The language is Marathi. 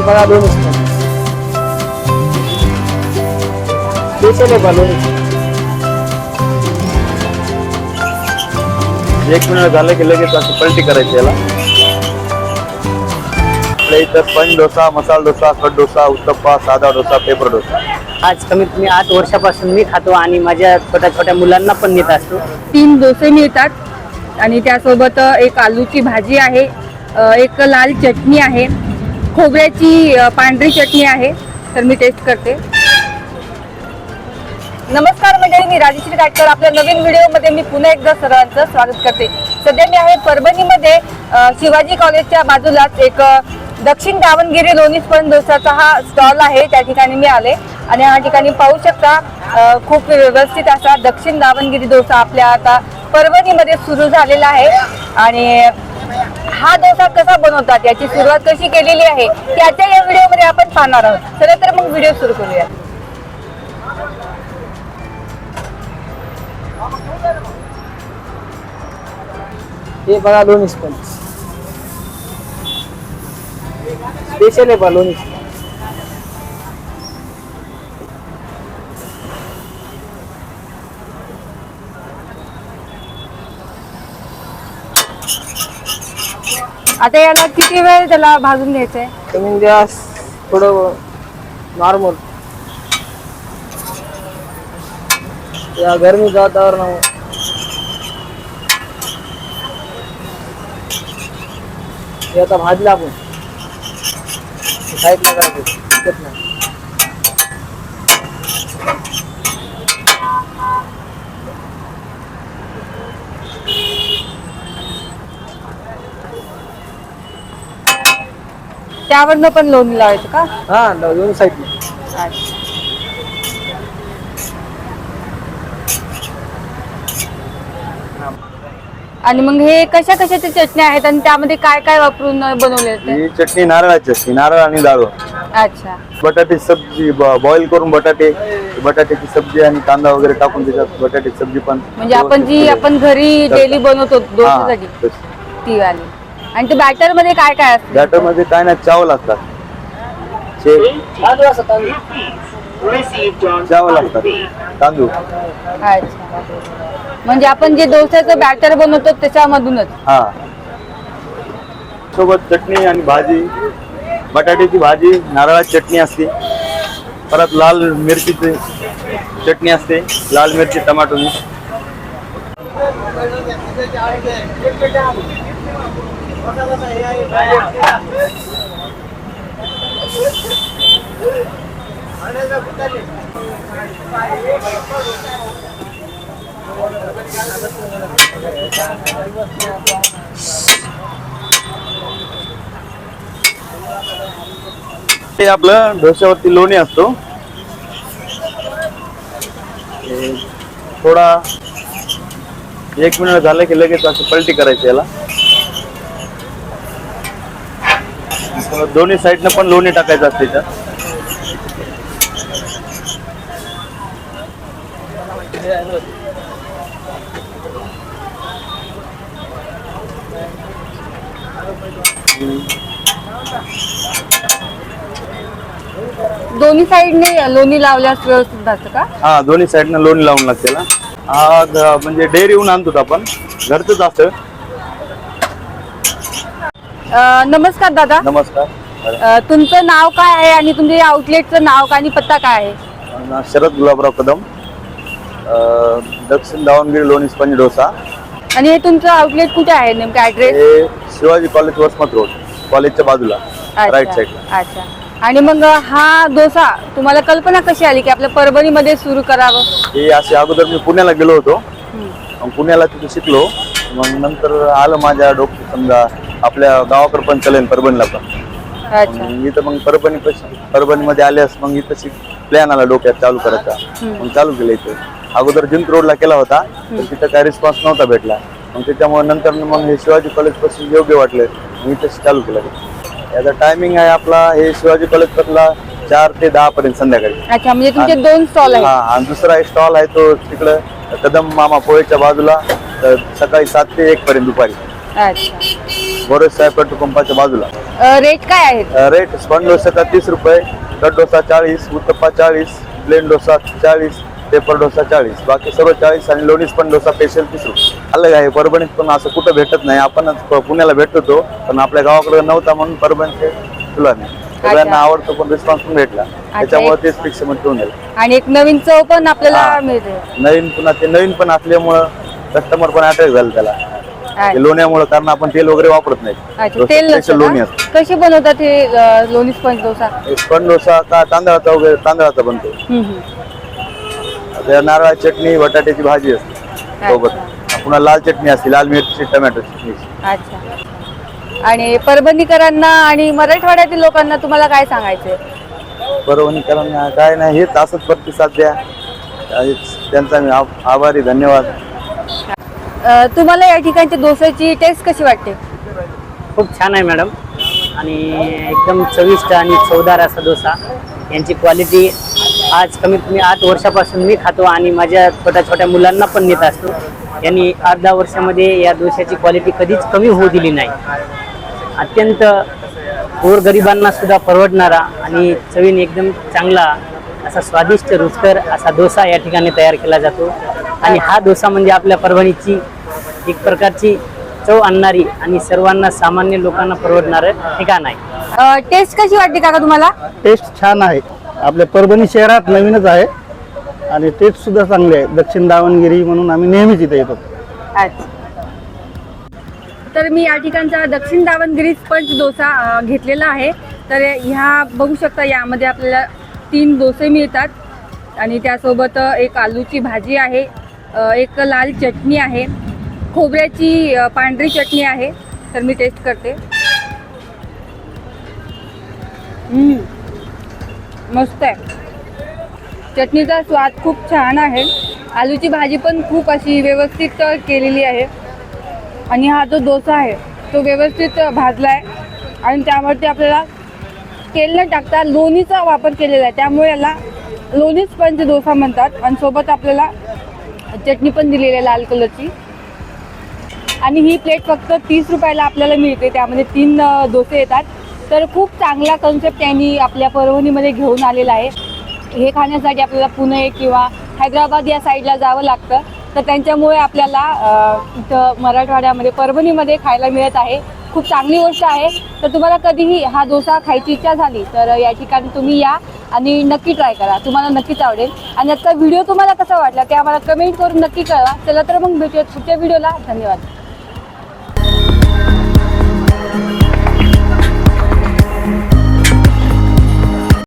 हे बघा लोणीच पण स्पेशल एक मिनिट झालं की लगेच असं पलटी करायची याला आपल्या इथं पंच डोसा मसाला डोसा कट डोसा उत्तप्पा साधा डोसा पेपर डोसा आज कमीत कमी आठ वर्षापासून मी खातो आणि माझ्या छोट्या छोट्या मुलांना पण नेत असतो. तीन डोसे मिळतात आणि त्यासोबत एक आलूची भाजी आहे एक लाल चटणी आहे. खोबऱ्याची पांढरी चटणी आहे तर मी टेस्ट करते. नमस्कार मंडळी मी राजश्री काटकर आपल्या नवीन व्हिडिओमध्ये मी पुन्हा एकदा सर्वांचं स्वागत करते. सध्या मी आहे परभणीमध्ये शिवाजी कॉलेजच्या बाजूलाच एक दक्षिण दावणगिरी लोणी पण डोसाचा हा स्टॉल आहे. त्या ठिकाणी मी आले आणि या ठिकाणी पाहू शकता खूप व्यवस्थित असा दक्षिण दावणगिरी डोसा आपल्या आता परभणीमध्ये सुरू झालेला आहे. आणि हा डोसा कसा बनवतात याची सुरुवात कशी केलेली आहे ती या व्हिडिओमध्ये आपण पाहणार आहोत. चला तर मग व्हिडिओ सुरू करूया. हे बघा लोणी पण. स्पेशल आहे बघा लोणी आता याला किती वेळ त्याला भाजून घ्यायचंय? कमी म्हणजे गॅस थोडं नॉर्मल या गरमी वातावरण हे आता भाजलं आपण. साईडला करायचं. नाही. त्यावरनं पण लोणी लावायचं का? हा दोन साईडला अच्छा. आणि मग हे कशा कशाच्या चटण्या आहेत आणि त्यामध्ये काय काय वापरून बनवले ही चटणी नारळाची असते नारळ आणि डाळ अच्छा. बटाटे सब्जी बॉईल करून बटाटे बटाट्याची सब्जी आणि कांदा वगैरे टाकून त्याच्यात बटाट्याची सब्जी पण म्हणजे आपण जी आपण घरी डेली बनवतो हा ती वाली. आणि ते बॅटरमध्ये काय काय असतं? बॅटरमध्ये काय नाही असतात शे- तांदूळ असं तांदूळ. अच्छा. म्हणजे आपण जे डोस्याचं बॅटर बनवतो त्याच्यामधूनच. हा. सोबत चटणी आणि भाजी. बटाट्याची भाजी नारळाची चटणी असते. परत लाल मिरचीची चटणी असते. लाल मिरची टमाटो हे आपलं डोश्यावरती लोणी असतो. थोडा एक मिनिट झालं की लगेच असं पलटी करायची याला. दोन्ही साईडनं पण लोणी टाकायचं असते त्यात दोन्ही साईडने लोणी लावल्यास व्यवस्थित जातं का? हा दोन्ही साईडनं लोणी लावून लागते त्याला हा ग- म्हणजे डेअरीहून आणतो आपण. घरचंच असतं. अं, नमस्कार दादा. नमस्कार. अं, तुमचं नाव काय आहे आणि तुमच्या आउटलेटचं नाव काय आणि पत्ता काय आहे? शरद गुलाबराव कदम. अं, दक्षिण दावणगिरी लोणी स्पंज डोसा. आणि हे तुमचं आउटलेट कुठे आहे? नेमकं ऍड्रेस हे शिवाजी कॉलेज वसमत रोड कॉलेजच्या बाजूला राईट साईडला अच्छा. आणि मग हा डोसा तुम्हाला कल्पना कशी आली की आपल्या परभणीमध्ये सुरू करावं? हे असे अगोदर मी पुण्याला गेलो होतो. मग पुण्याला तिथे शिकलो. मग नंतर आलं माझ्या डोक्यात समजा आपल्या गावाकडे पण चलेल परभणीला पण. अच्छा. इथं मग परभणी परभणीमध्ये आल्यास मग इथं प्लॅन आला डोक्यात चालू करायचा. मग चालू केलं इथे. अगोदर जिंत रोडला केला होता तर तिथं काय रिस्पॉन्स नव्हता भेटला. मग त्याच्यामुळे नंतर मग हे शिवाजी कॉलेजपासून योग्य वाटलं. मग इथं चालू केलं. याचा टायमिंग आहे आपला हे शिवाजी कॉलेज पासला चार ते दहा पर्यंत संध्याकाळी. अच्छा म्हणजे तुमचे दोन स्टॉल हा आणि दुसरा एक स्टॉल आहे तो तिकडं कदम मामा पोळेच्या बाजूला तर सकाळी सात ते एक पर्यंत दुपारी. अच्छा. बोरस साहेब पेट्रोल पंपाच्या बाजूला रेट काय आहेत? रेट स्पॉन डोसाचा तीस रुपये कट डोसा चाळीस उत्तप्पा चाळीस प्लेन डोसा चाळीस पेपर डोसा चाळीस. बाकी सर्व चाळीस आणि लोणीस पण डोसा स्पेशल तीस रुपये. अलग आहे परभणीत पण असं कुठं भेटत नाही. आपणच प- पुण्याला भेटतो पण आपल्या गावाकडे नव्हता म्हणून परभणीचे तुला नाही. सगळ्यांना आवडतो पण रिस्पॉन्स पण भेटला. त्याच्यामुळे तेच फिक्समध्ये ठेवून आणि एक नवीन चव पण आपल्याला हा. मिळते. नवीन पुन्हा ते नवीन पण असल्यामुळं कस्टमर पण अटॅक झालं त्याला. ते लोण्यामुळे कारण आपण तेल वगैरे वापरत नाही. तेल लोणी? असतं. कशी बनवतात हे अ, लोणी स्पंज डोसा स्पन डोसा का तांदळाचा वगैरे तांदळाचा बनतो. हम्म, नारळाची चटणी बटाट्याची भाजी असते सोबत. पुन्हा लाल चटणी असते लाल मिरची टमॅटो चटणी. अच्छा. आणि परभणीकरांना आणि मराठवाड्यातील लोकांना तुम्हाला काय सांगायचंय? परभणीकरांना काय नाही हेच असंच प्रतिसाद द्या त्यांचा मी आभ- आभारी धन्यवाद. अ, तुम्हाला या ठिकाणच्या डोस्याची टेस्ट कशी वाटते? खूप छान आहे मॅडम आणि एकदम चविष्ट आणि चवदार असा डोसा. यांची क्वालिटी आज कमीत कमी आठ वर्षापासून मी खातो आणि माझ्या छोट्या छोट्या मुलांना पण नेत असतो. यांनी आठ दहा वर्षामध्ये या डोशाची क्वालिटी कधीच कमी होऊ दिली नाही. अत्यंत गोरगरिबांना सुद्धा परवडणारा आणि चवीने एकदम चांगला असा स्वादिष्ट रुचकर असा डोसा या ठिकाणी तयार केला जातो. आणि हा डोसा म्हणजे आपल्या परभणीची एक प्रकारची चव आणणारी आणि सर्वांना सामान्य लोकांना परवडणारं ठिकाण आहे. टेस्ट कशी वाटते काका तुम्हाला? टेस्ट छान आहे. आपल्या परभणी शहरात नवीनच आहे. आणि टेस्ट सुद्धा चांगली आहे. दक्षिण दावणगिरी म्हणून आम्ही नेहमीच इथे येतो. अच्छा. तर मी या ठिकाणचा दक्षिण दावणगिरी स्पंज डोसा अ, घेतलेला आहे. तर ह्या बघू शकता यामध्ये आपल्याला तीन डोसे मिळतात. आणि त्यासोबत अ, एक आलूची भाजी आहे. एक लाल चटणी आहे. खोबऱ्याची पांढरी चटणी आहे. तर मी टेस्ट करते. मस्त आहे. चटणीचा स्वाद खूप छान आहे. आलूची भाजी पण खूप अशी व्यवस्थित केलेली आहे. आणि हा जो डोसा आहे तो व्यवस्थित भाजला आहे आणि त्यावरती आपल्याला तेल न टाकता लोणीचा वापर केलेला आहे. त्यामुळे याला लोणीच पंच डोसा म्हणतात. आणि सोबत आपल्याला चटणी पण दिलेली आहे लाल कलरची. आणि ही प्लेट फक्त तीस रुपयाला आपल्याला मिळते त्यामध्ये तीन डोसे येतात. तर खूप चांगला कन्सेप्ट त्यांनी आपल्या परभणीमध्ये घेऊन आलेला आहे. हे खाण्यासाठी आपल्याला पुणे किंवा हैदराबाद या साईडला जावं लागतं. तर त्यांच्यामुळे आपल्याला इथं मराठवाड्यामध्ये परभणीमध्ये खायला मिळत आहे. खूप चांगली गोष्ट आहे. तर तुम्हाला कधीही हा डोसा खायची इच्छा झाली तर या ठिकाणी तुम्ही या आणि नक्की ट्राय करा. तुम्हाला नक्कीच आवडेल. आणि आजचा व्हिडिओ तुम्हाला कसा वाटला ते आम्हाला कमेंट करून नक्की कळवा. चला तर मग भेटूयात पुढच्या व्हिडिओला धन्यवाद.